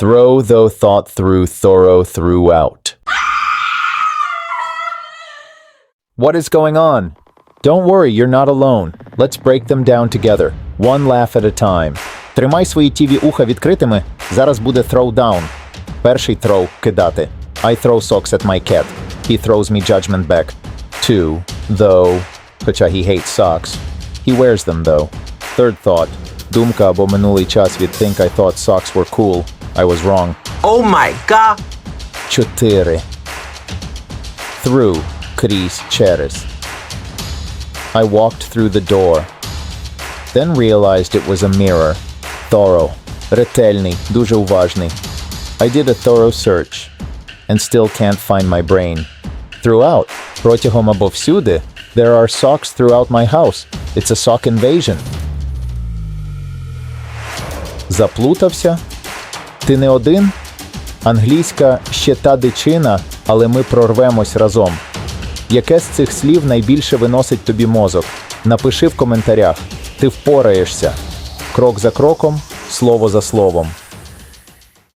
Throw though thought through thorough throughout. What is going on? Don't worry, you're not alone. Let's break them down together, one laugh at a time. Тримай свої тіві уха відкритими. Зараз буде throwdown. Перший throw – кидати. I throw socks at my cat. He throws me judgment back. Two, though. Хоча he hates socks. He wears them though. Third thought. Думка або минулий час від think I thought socks were cool. I was wrong. Oh my god! Чотири. Through. Крізь. Через. I walked through the door. Then realized it was a mirror. Thorough. Ретельний. Дуже уважний. I did a thorough search. And still can't find my brain. Throughout. Протягом або всюди. There are socks throughout my house. It's a sock invasion. Заплутався? Ти не один? Англійська ще та дичина, але ми прорвемось разом. Яке з цих слів найбільше виносить тобі мозок? Напиши в коментарях. Ти впораєшся. Крок за кроком, слово за словом.